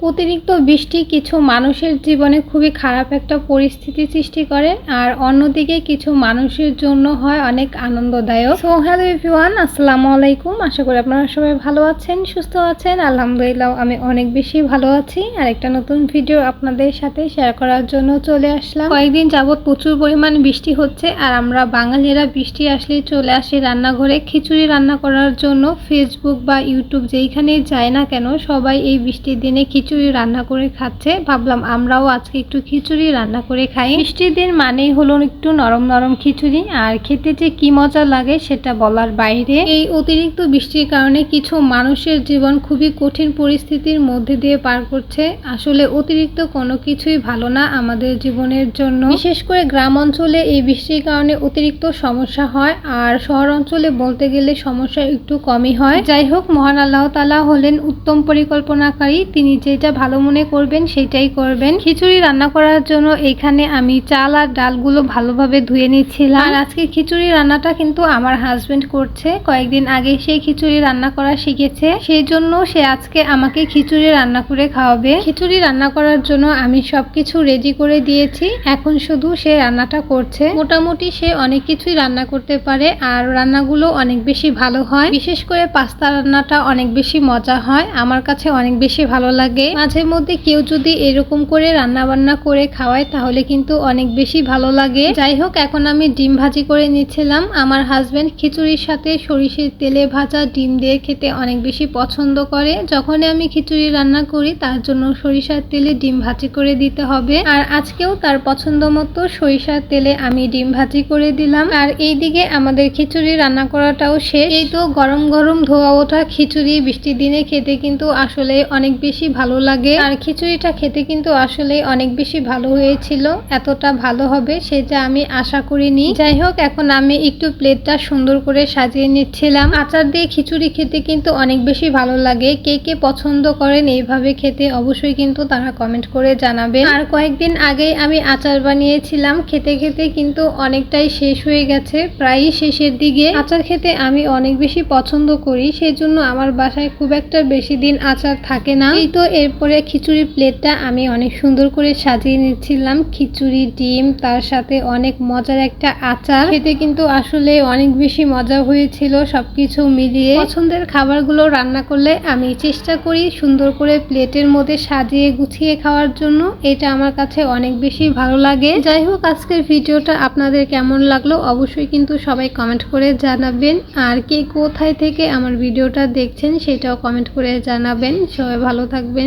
অতিরিক্ত বৃষ্টি কিছু মানুষের জীবনে খুবই খারাপ একটা পরিস্থিতি সৃষ্টি করে, আর অন্যদিকে কিছু মানুষের জন্য হয় অনেক আনন্দদায়ক। সো হ্যালো এভরিওয়ান আসসালামু আলাইকুম। আশা করি আপনারা সবাই ভালো আছেন, সুস্থ আছেন। আলহামদুলিল্লাহ, আমি অনেক বেশি ভালো আছি। আর একটা নতুন ভিডিও আপনাদের সাথে শেয়ার করার জন্য চলে আসলাম। কয়েকদিন যাবৎ প্রচুর পরিমাণ বৃষ্টি হচ্ছে, আর আমরা বাঙালিরা বৃষ্টি আসলেই চলে আসি রান্নাঘরে। খিচুড়ি রান্না করার জন্য ফেসবুক বা ইউটিউব যেইখানেই যায় না কেন, সবাই এই বৃষ্টির দিনে খিচুড়ি রান্না করে খাচ্ছে। ভাবলাম আমরাও আজকে একটু খিচুড়ি রান্না করে খাই। বৃষ্টির দিন মানেই হলো একটু নরম নরম খিচুড়ি। আর খেতে যে কি মজা লাগে সেটা বলার বাইরে। এই অতিরিক্ত বৃষ্টির কারণে কিছু মানুষের জীবন খুবই কঠিন পরিস্থিতির মধ্যে দিয়ে পার করছে। আসলে অতিরিক্ত কোনো কিছুই ভালো না আমাদের জীবনের জন্য। বিশেষ করে গ্রাম অঞ্চলে এই বৃষ্টির কারণে অতিরিক্ত সমস্যা হয়। আর শহর অঞ্চলে বলতে গেলে সমস্যা একটু কমই হয়। যাই হোক, মহান আল্লাহ তালা হলেন উত্তম পরিকল্পনাকারী। তিনি যেটা ভালো মনে করবেন সেটাই করবেন। খিচুড়ি রান্না করার জন্য এখানে আমি চাল আর ডালগুলো ভালোভাবে ধুয়ে নিচ্ছিলাম। আর আজকে খিচুড়ি রান্নাটা কিন্তু আমার হাজবেন্ড করছে। কয়েকদিন আগে সে খিচুড়ি রান্না করা শিখেছে। সেই জন্য সে আজকে আমাকে খিচুড়ি রান্না করে খাওয়াবে। খিচুড়ি রান্না করার জন্য আমি সবকিছু রেডি করে দিয়েছি। এখন শুধু সে রান্নাটা করছে। মোটামুটি সে অনেক কিছুই রান্না করতে পারে আর রান্নাগুলো অনেক বেশি ভালো হয়। বিশেষ করে পাস্তা রান্নাটা অনেক বেশি মজা হয়। আমার কাছে অনেক বেশি ভালো লাগে। মাঝে মধ্যে কেউ যদি এরকম করে রান্না বান্না করে খাওয়ায়, তাহলে কিন্তু অনেক বেশি ভালো লাগে। যাই হোক এখন আমি ডিম ভাজি করে নিচ্ছিলাম। আমার হাজবেন্ড খিচুড়ির সাথে সরিষের তেলে ভাজা ডিম দিয়ে খেতে অনেক বেশি পছন্দ করে। যখনই আমি খিচুড়ি রান্না করি, তার জন্য সরিষার তেলে ডিম ভাজি করে দিতে হবে। আর আজকেও তার পছন্দ মতো সরিষার তেলে আমি ডিম ভাজি করে দিলাম। আর এইদিকে আমাদের খিচুড়ি রান্না করাটাও শেষ। এই তো গরম গরম ধোয়া ওঠা খিচুড়ি, বৃষ্টির দিনে খেতে কিন্তু আসলে অনেক বেশি ভালো লাগে। আর খিচুড়িটা খেতে কিন্তু আসলে অনেক বেশি ভালো হয়েছিল। এতটা ভালো হবে সেটা আমি আশা করিনি। যাই হোক, এখন আমি একটু প্লেটটা সুন্দর করে সাজিয়ে নিচ্ছিলাম। আচার দিয়ে খিচুড়ি খেতে কিন্তু অনেক বেশি ভালো লাগে। কে কে পছন্দ করেন এইভাবে খেতে অবশ্যই কিন্তু তারা কমেন্ট করে জানাবেন। আর কয়েকদিন আগেই আমি আচার বানিয়েছিলাম। খেতে খেতে কিন্তু অনেকটাই শেষ হয়ে গেছে, প্রায়ই শেষের দিকে। আচার খেতে আমি অনেক বেশি পছন্দ করি সেই জন্য আমার বাসায় খুব একটা বেশি দিন আচার থাকে না। এই তো এরপরে খিচুড়ি প্লেটটা আমি অনেক সুন্দর করে সাজিয়ে নিচ্ছিলাম। খিচুড়ি, ডিম, তার সাথে অনেক মজার একটা আচার। খেতে কিন্তু আসলে অনেক বেশি মজা হয়েছিল সবকিছু মিলিয়ে। পছন্দের খাবারগুলো রান্না করলে আমি চেষ্টা করি সুন্দর করে প্লেটের মধ্যে সাজিয়ে গুছিয়ে খাওয়ার জন্য। এটা আমার কাছে অনেক বেশি ভালো লাগে। যাই হোক, আজকের ভিডিওটা আপনাদের কেমন লাগল অবশ্যই কিন্তু সবাই কমেন্ট করে জানাবেন। আর কে কোথায় থেকে আমার ভিডিওটা দেখছেন সেটাও কমেন্ট করে জানাবেন। সবাই ভালো থাকবেন